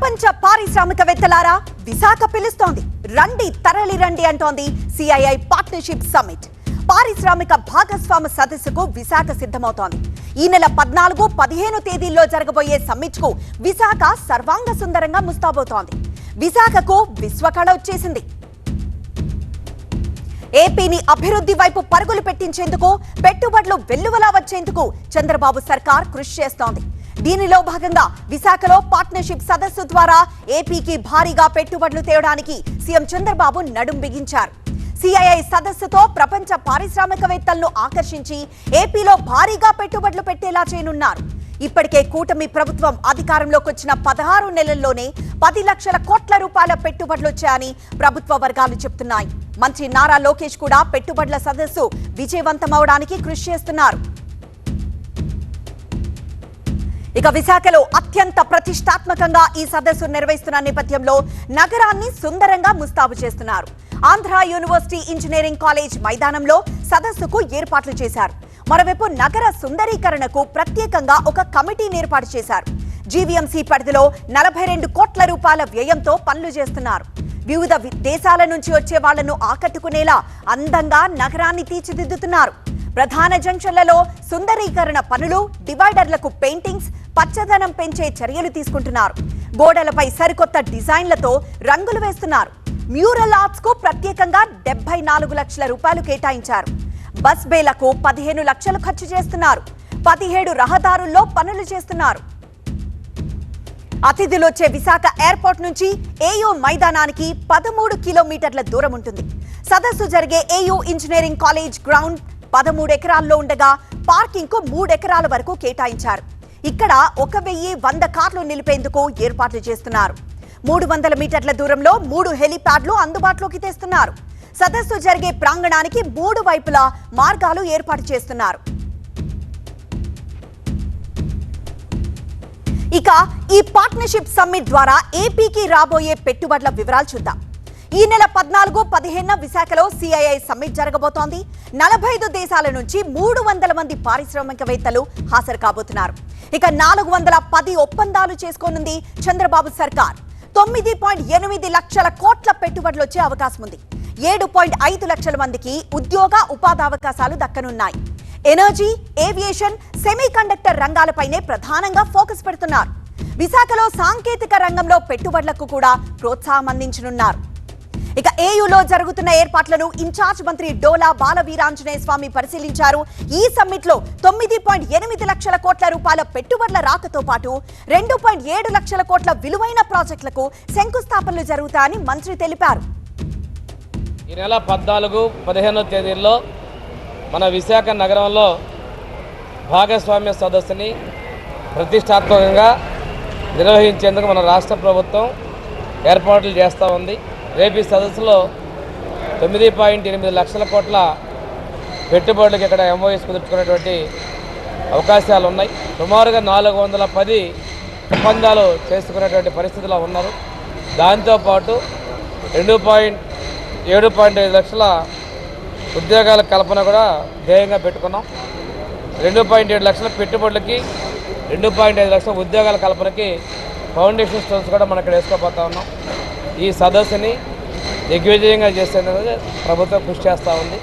ప్రపంచ పారిశ్రామికవేత్తలారా విశాఖ పిలుస్తోంది. రండి తరలి రండి అంటోంది సిఐఐ పార్ట్నర్షిప్ సమ్మిట్ పారిశ్రామిక భాగస్వామ సదస్సుకు విశాఖ సిద్ధమవుతోంది. ఈ నెల పద్నాలుగు పదిహేను తేదీల్లో జరగబోయే సమ్మిట్కు విశాఖ సర్వాంగ సుందరంగా ముస్తాబోతోంది విశాఖకు విశ్వకళ వచ్చేసింది. ఏపీని అభివృద్ధి వైపు పరుగులు పెట్టించేందుకు పెట్టుబడులు వెల్లువలా వచ్చేందుకు చంద్రబాబు సర్కార్ కృషి చేస్తోంది. దీనిలో భాగంగా విశాఖలో పార్ట్నర్షిప్ సదస్సు ద్వారా ఏపీకి భారీగా పెట్టుబడులు తేవడానికి సీఎం చంద్రబాబు నడుం బిగించారు. సిఐఐ సదస్సుతో ప్రపంచ పారిశ్రామికవేత్తలను ఆకర్షించి ఏపీలో భారీగా పెట్టుబడులు పెట్టేలా చేయనున్నారు. ఇప్పటికే కూటమి ప్రభుత్వం అధికారంలోకి వచ్చిన పదహారు నెలల్లోనే పది లక్షల కోట్ల రూపాయల పెట్టుబడులు వచ్చాయని ప్రభుత్వ వర్గాలు చెప్తున్నాయి. మంత్రి నారా లోకేష్ కూడా పెట్టుబడుల సదస్సు విజయవంతమవడానికి కృషి చేస్తున్నారు. ఇక విశాఖలో అత్యంత ప్రతిష్టాత్మకంగా ఈ సదస్సు నిర్వహిస్తున్న నేపథ్యంలో నగరాన్ని సుందరంగా ముస్తాబు చేస్తున్నారు. ఆంధ్ర యూనివర్సిటీ ఇంజనీరింగ్ కాలేజ్ మైదానంలో సదస్సుకు ఏర్పాట్లు చేశారు. మరోవైపు నగర సుందరీకరణకు ప్రత్యేకంగా ఒక కమిటీని ఏర్పాటు చేశారు. జీవీఎంసీ పరిధిలో నలభై రెండు కోట్ల రూపాయల వ్యయంతో పనులు చేస్తున్నారు. వివిధ దేశాల నుంచి వచ్చే వాళ్ళను ఆకట్టుకునేలా అందంగా నగరాన్ని తీర్చిదిద్దుతున్నారు. ప్రధాన జంక్షన్లలో సుందరీకరణ పనులు డివైడర్లకు పెయింటింగ్స్ పచ్చదనం పెంచే చర్యలు తీసుకుంటున్నారు. గోడలపై సరికొత్త డిజైన్లతో రంగులు వేస్తున్నారు. మ్యూరల్ ఆర్ట్స్కు ప్రత్యేకంగా డెబ్బై నాలుగు లక్షల రూపాయలు కేటాయించారు. బస్ బేలకు పదిహేను లక్షలు ఖర్చు చేస్తున్నారు. పదిహేడు రహదారుల్లో పనులు చేస్తున్నారు. అతిథులు వచ్చే విశాఖ ఎయిర్పోర్ట్ నుంచి ఏయూ మైదానానికి పదమూడు కిలోమీటర్ల దూరం ఉంటుంది. సదస్సు జరిగే ఏయూ ఇంజనీరింగ్ కాలేజ్ గ్రౌండ్ పదమూడు ఎకరాల్లో ఉండగా పార్కింగ్కు మూడు ఎకరాల వరకు కేటాయించారు. ఇక్కడ ఒక వెయ్యి వంద కార్లు నిలిపేందుకు ఏర్పాట్లు చేస్తున్నారు. మూడు వందల మీటర్ల దూరంలో మూడు హెలిప్యాడ్లు అందుబాటులోకి తెస్తున్నారు. సదస్సు జరిగే ప్రాంగణానికి మూడు వైపులా మార్గాలు ఏర్పాటు చేస్తున్నారు. ఇక ఈ పార్ట్నర్షిప్ సమ్మిట్ ద్వారా ఏపీకి రాబోయే పెట్టుబడుల వివరాలు చూద్దాం. ఈ నెల పద్నాలుగు పదిహేను విశాఖలో సిఐఐ సమ్మిట్ జరగబోతోంది. నలభై ఐదు దేశాల నుంచి మూడు వందల మంది పారిశ్రామికవేత్తలు హాజరు కాబోతున్నారు. ఇక నాలుగు వందల పది ఒప్పందాలు చేసుకోనుంది చంద్రబాబు సర్కార్. తొమ్మిది పాయింట్ ఎనిమిది లక్షల కోట్ల పెట్టుబడులు వచ్చే అవకాశం ఉంది. ఏడు పాయింట్ ఐదు లక్షల మందికి ఉద్యోగ ఉపాధి అవకాశాలు దక్కనున్నాయి. ఎనర్జీ ఏవియేషన్ సెమీకండక్టర్ రంగాలపైనే ప్రధానంగా ఫోకస్ పెడుతున్నారు. విశాఖలో సాంకేతిక రంగంలో పెట్టుబడులకు కూడా ప్రోత్సాహం అందించనున్నారు. ఇక ఏయులో జరుగుతున్న ఏర్పాట్లను ఇన్ఛార్జ్ మంత్రి డోలా బాల వీరాంజనేయ స్వామి పరిశీలించారు. ఈ సమ్మిట్లో తొమ్మిది పాయింట్ ఎనిమిది లక్షల కోట్ల రూపాయల పెట్టుబడుల రాకతో పాటు రెండు పాయింట్ ఏడు లక్షల కోట్ల విలువైన ప్రాజెక్టులకు శంకుస్థాపనలు జరుగుతాయని మంత్రి తెలిపారు. ఈ నెల పద్నాలుగు పదిహేనో తేదీల్లో మన విశాఖ నగరంలో భాగస్వామ్య సదస్సుని ప్రతిష్టాత్మకంగా నిర్వహించేందుకు మన రాష్ట్ర ప్రభుత్వం ఏర్పాట్లు చేస్తూ ఉంది. రేపు ఈ సదస్సులో తొమ్మిది పాయింట్ ఎనిమిది లక్షల కోట్ల పెట్టుబడులకు ఇక్కడ ఎంఓఎస్ కుదుర్చుకునేటువంటి అవకాశాలు ఉన్నాయి. సుమారుగా నాలుగు వందల పది ఒప్పందాలు చేసుకునేటువంటి పరిస్థితిలో ఉన్నారు. దాంతోపాటు రెండు పాయింట్ ఏడు పాయింట్ ఐదు లక్షల ఉద్యోగాల కల్పన కూడా ధ్యేయంగా పెట్టుకున్నాం. రెండు పాయింట్ ఏడు లక్షల పెట్టుబడులకి రెండు పాయింట్ ఐదు లక్షల ఉద్యోగాల కల్పనకి ఫౌండేషన్ స్టోన్స్ కూడా మనం ఇక్కడ వేసుకోబోతా ఉన్నాం. ఈ సదస్సుని దిగ్విజయంగా చేసేందుకు ప్రభుత్వం కృషి చేస్తూ ఉంది.